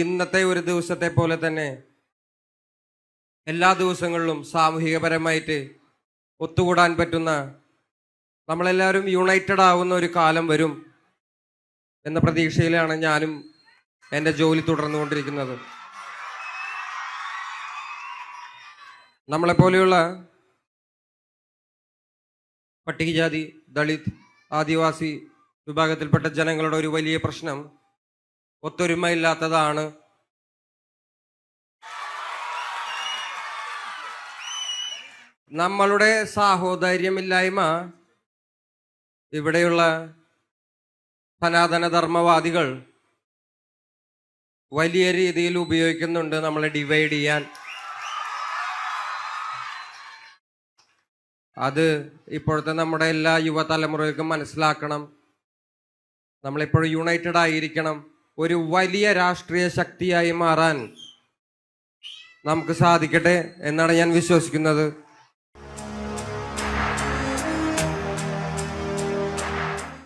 ഇന്നത്തെ ഒരു ദിവസത്തെ പോലെ തന്നെ എല്ലാ ദിവസങ്ങളിലും സാമൂഹികപരമായിട്ട് ഒത്തുകൂടാൻ പറ്റുന്ന നമ്മളെല്ലാവരും യുണൈറ്റഡ് ആവുന്ന ഒരു കാലം വരും എന്ന പ്രതീക്ഷയിലാണ് ഞാനും എന്റെ ജോലി തുടർന്നുകൊണ്ടിരിക്കുന്നത്. നമ്മളെപ്പോലെയുള്ള പട്ടികജാതി ദളിത് ആദിവാസി വിഭാഗത്തിൽപ്പെട്ട ജനങ്ങളുടെ ഒരു വലിയ പ്രശ്നം ഒത്തൊരുമയില്ലാത്തതാണ്. നമ്മളുടെ സാഹോദര്യമില്ലായ്മ ഇവിടെയുള്ള സനാതനധർമ്മവാദികൾ വലിയ രീതിയിൽ ഉപയോഗിക്കുന്നുണ്ട് നമ്മളെ ഡിവൈഡ് ചെയ്യാൻ. അത് ഇപ്പോഴത്തെ നമ്മുടെ എല്ലാ യുവതലമുറകൾക്കും മനസ്സിലാക്കണം. നമ്മളിപ്പോഴും യുണൈറ്റഡ് ആയിരിക്കണം. ഒരു വലിയ രാഷ്ട്രീയ ശക്തിയായി മാറാൻ നമുക്ക് സാധിക്കട്ടെ എന്നാണ് ഞാൻ വിശ്വസിക്കുന്നത്.